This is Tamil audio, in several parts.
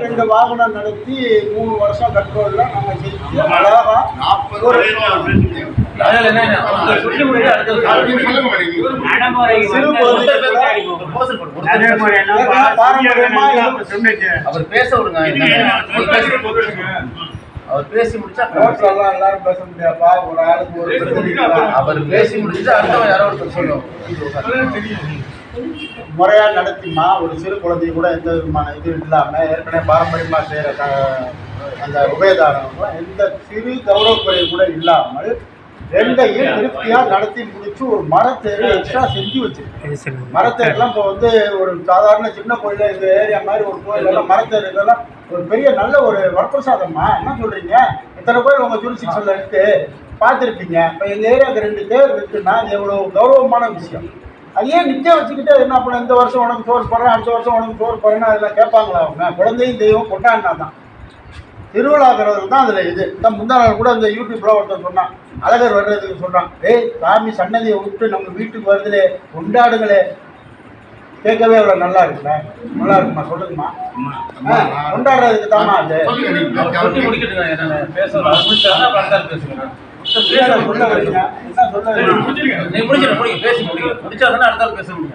ரெண்டு வாகனம் நடத்தி மூணு வருஷம் கண்ட்ரோல்ல நம்ம அழகா நாற்பது பாரம்பரியமா. அவர் பேச விடுங்க. அவர் பேசி- அவர் பேசி முடிச்சா ரோட்ல எல்லாம் எல்லாரும் பேச முடியாப்பா ஒரு ஆளுக்கு ஒரு? அவர் பேசி முடிச்சு அடுத்தவன் யாரோ ஒருத்தர் சொல்லுவோம் முறையா நடத்திமா ஒரு சிறு குழந்தை கூட எந்த விதமான இது இல்லாம ஏற்கனவே பாரம்பரியமா செய்யற க- அந்த உபயதாரம் எந்த சிறு கௌரவக்குறை கூட இல்லாமல் ரெண்டையும் திருப்தியா நடத்தி முடிச்சு ஒரு மரத்தேரு எக்ஸ்ட்ரா செஞ்சு வச்சிருக்கு மரத்தேர்லாம் இப்போ வந்து ஒரு சாதாரண சின்ன கோயில் இந்த ஏரியா மாதிரி ஒரு கோயில் எல்லாம் மரத்தேர் இதெல்லாம் ஒரு பெரிய நல்ல ஒரு வரப்பிரசாதம்மா என்ன சொல்றீங்க? இத்தனை கோயில் உங்க ஜூரிசிக்ஷன்ல இருக்கு? பார்த்துருப்பீங்க. இப்போ எங்க ஏரியாவுக்கு ரெண்டு தேர் இருக்குன்னா அது எவ்வளவு கௌரவமான விஷயம். அது ஏன் நிச்சயம் வச்சுக்கிட்டு என்ன பண்ண இந்த வருஷம் உனக்கு சோறு போடுறேன் அடுத்த வருஷம் உனக்கு சோறு போடுறேன்னு அதெல்லாம் கேட்பாங்களா அவங்க? குழந்தையும் தெய்வம் கொண்டாடினா தான் திருவிழாங்கிறது தான் அதில் இது. இந்த முந்தா நாள் கூட இந்த யூடியூப்ல ஒருத்தன் சொன்னான். அழகர் வர்றதுக்கு சொல்றான் ஏய் சாமி சன்னதியை விட்டு நம்ம வீட்டுக்கு வருதுலே கொண்டாடுங்களே. கேட்கவே அவ்வளோ நல்லா இருக்குல்ல நல்லா இருக்குமா? சொல்லுங்கம்மா. கொண்டாடுறதுக்கு தாம்மா அது?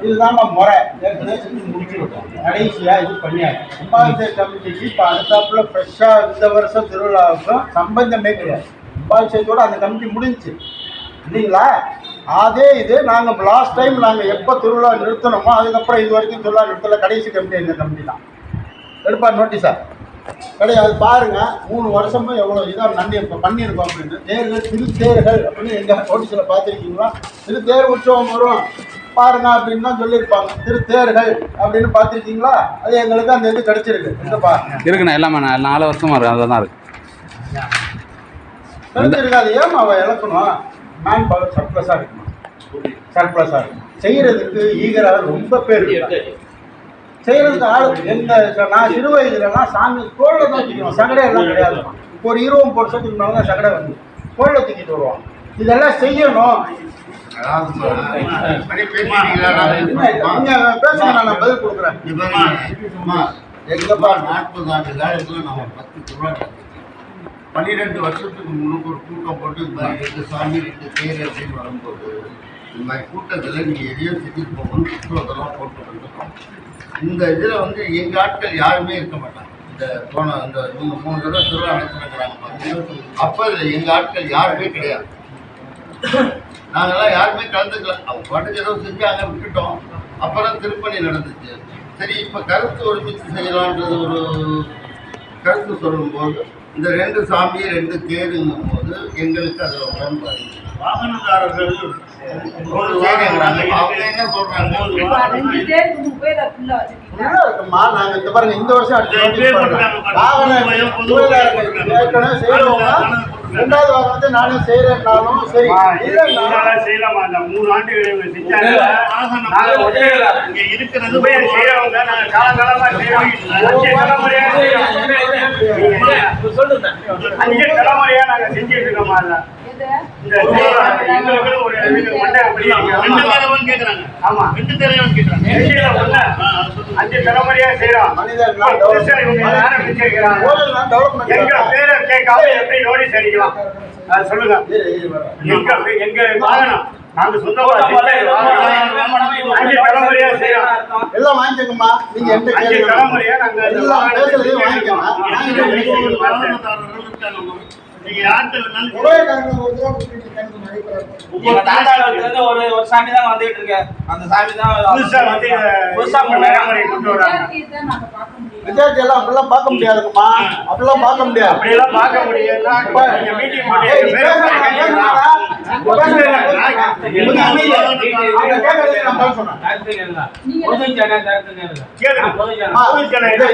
இதுதாம்மா முறை. கடைசியா இது பண்ணியாச்சு. கும்பாபிஷேக கமிட்டிக்கு இப்போ அடுத்தாப்புல ஃப்ரெஷ்ஷாக இந்த வருஷம் திருவிழாவுக்கும் சம்பந்தமே கிடையாது. கும்பாபிஷேகத்தோட அந்த கமிட்டி முடிஞ்சுச்சு. இல்லைங்களா? அதே இது நாங்கள் லாஸ்ட் டைம் நாங்கள் எப்போ திருவிழா நிறுத்தணுமோ அதுக்கப்புறம் இது வரைக்கும் திருவிழா நிறுத்தல கடைசி கமிட்டி எங்கள் கமிட்டி தான். எடுப்பா நோட்டீஸா கிடையாது பாருங்க மூணு வருஷமும் எவ்வளோ இதாக நன்றி பண்ணியிருக்கோம் அப்படின்னு. தேர்கள் திருத்தேர்கள் அப்படின்னு எங்கள் நோட்டீஸில் பார்த்துருக்கீங்களா? திருத்தேர் உற்சவம் வரும். பாருங்க அப்படின்னு தான் சொல்லியிருப்பாங்க. திருத்தேர்கள் அப்படின்னு பார்த்துருக்கீங்களா? அது எங்களுக்கு அந்த இது கிடைச்சிருக்கு. இல்லைப்பா இருக்குண்ணா எல்லாமே நாலு வருஷமா இருக்கு அதில் தான் இருக்கு கிடைச்சிருக்கு அது அவள் இழக்கணும்? மேன் பவர் சர்ப்ளஸாக இருக்கணும் சர்ப்ளஸாக இருக்கணும் செய்கிறதுக்கு ஈகராக ரொம்ப பேர் இருக்காங்க. செய்யறதுக்கு ஆள் எங்க நான் சிறு வயதுலலாம் சாமி தோளில் தான் தூக்கிடுவோம் சகடை எல்லாம் கிடையாது ஒரு இருபது வருஷத்துக்கு மேலே தான் சகடை வந்து தோளில் தூக்கிட்டு வருவோம் இதெல்லாம் செய்யணும். என்ன, நீங்க பேசுங்க நான் பதில் கொடுக்குறேன். எங்கப்பா நாற்பது ஆண்டு காலத்துல நம்ம பத்து திருவிழா பன்னிரெண்டு வருஷத்துக்கு முன்னுக்கு ஒரு கூட்டம் போட்டு இந்த மாதிரி ரெண்டு சாமி ரெண்டு பேர் அப்படின்னு வரும்போது இந்த மாதிரி கூட்டத்தில் நீங்கள் எதையோ செஞ்சுட்டு போகணும்னு புத்தகத்தெல்லாம் போட்டு வந்துட்டோம் இந்த இதில் வந்து எங்கள் ஆட்கள் யாருமே இருக்க மாட்டாங்க. இந்த போன இந்த மூணு மூணு தடவை திருவிழா நடத்திருக்கிறாங்க அப்போ இதில் எங்கள் ஆட்கள் யாருமே கிடையாது. நாங்கள்லாம் யாருமே கலந்துக்கல. அவங்க பாட்டுக்கு ஏதோ செஞ்சாங்க விட்டுட்டோம். அப்புறம் திருப்பணி நடந்துச்சு. சரி இப்போ கருத்து ஒருமித்து செய்யலான்றது ஒரு கருத்து சொல்லும்போது இந்த ரெண்டு சாமி ரெண்டு தேருங்கும் போது எங்களுக்கு அதில் உடன்பாடு வாகனதாரர்கள் ஒரு வாகனம் அவங்க என்ன சொல்றாங்க? இந்த வருஷம் ரெண்டாவது வாகனத்தை நானே செய்யறேன்னாலும் சரி செய்யலாமா அந்த மூணு ஆண்டுகள் இவங்க செஞ்சாங்க இங்க இருக்கிறது உபயோகம் செய்யறவங்க நாங்க காலகாலமா செய்யறோம். சொல்லுங்க அஞ்சு தலைமுறையா நாங்க செஞ்சுட்டு இருக்கோமா இல்ல டெவலப்மெண்ட் எங்க பேரை கேட்காம எப்படி நோட்டீஸ் அடிக்கலாம்? சொல்லுங்க. எங்க எங்க வாகனம் நாங்க சொந்தமா அஞ்சு தலைமுறையா செய்யறோம். எல்லாம் வாங்கிக்கோங்கம்மா. நீங்க எந்த அஞ்சு கேள்வி தலைமுறையா நாங்க எல்லாம் பேசுறதையும் வாங்கிக்கோங்க. நீங்க யார்கிட்ட வேணாலும் ஒரு ஒரு சாமி தான் வந்துட்டு இருக்கு. அந்த சாமி தான் புதுசா வந்து புதுசா புதுசா நடைமுறை கொண்டு வராங்க. விஜயாச்சி எல்லாம் அப்படிலாம் பார்க்க முடியாதுங்கம்மா. அப்படிலாம் பார்க்க முடியாது. அப்படியெல்லாம் பார்க்க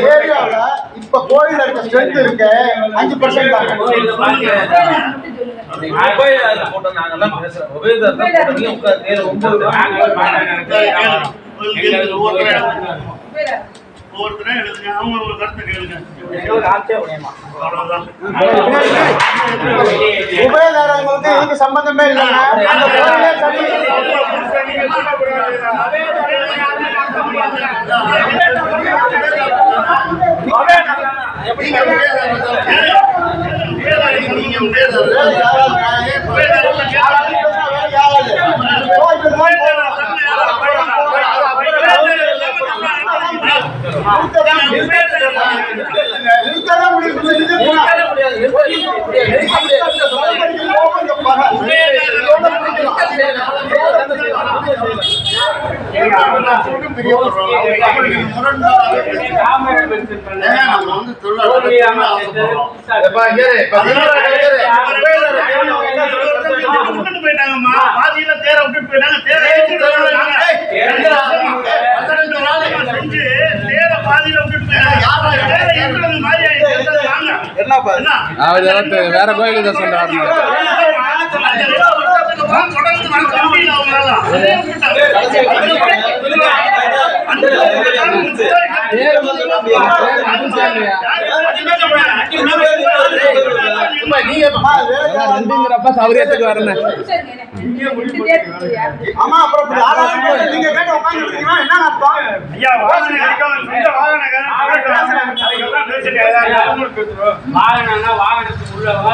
ஏரியாவுல இப்ப கோயில்ல இருக்க ஸ்ட்ரென்த் இருக்கு அஞ்சு பர்சன்ட் தான். உட்காந்து ஒவ்வொருத்தரும் எழுதுங்க அவங்க அவங்க கருத்தை போயிட்டாங்கம்மா பாதியில தேர விட்டு போயிட்டாங்க தேர செஞ்சு வேற கோயில் தான் சொல்றாரு நீங்க சௌரியத்துக்கு வரணும் ஆமா அப்புறம் நீங்க கேட்டு உட்காந்துருக்கீங்கன்னா என்ன அர்த்தம் ஐயா வாகனம் வாகனத்துக்கு உள்ளவா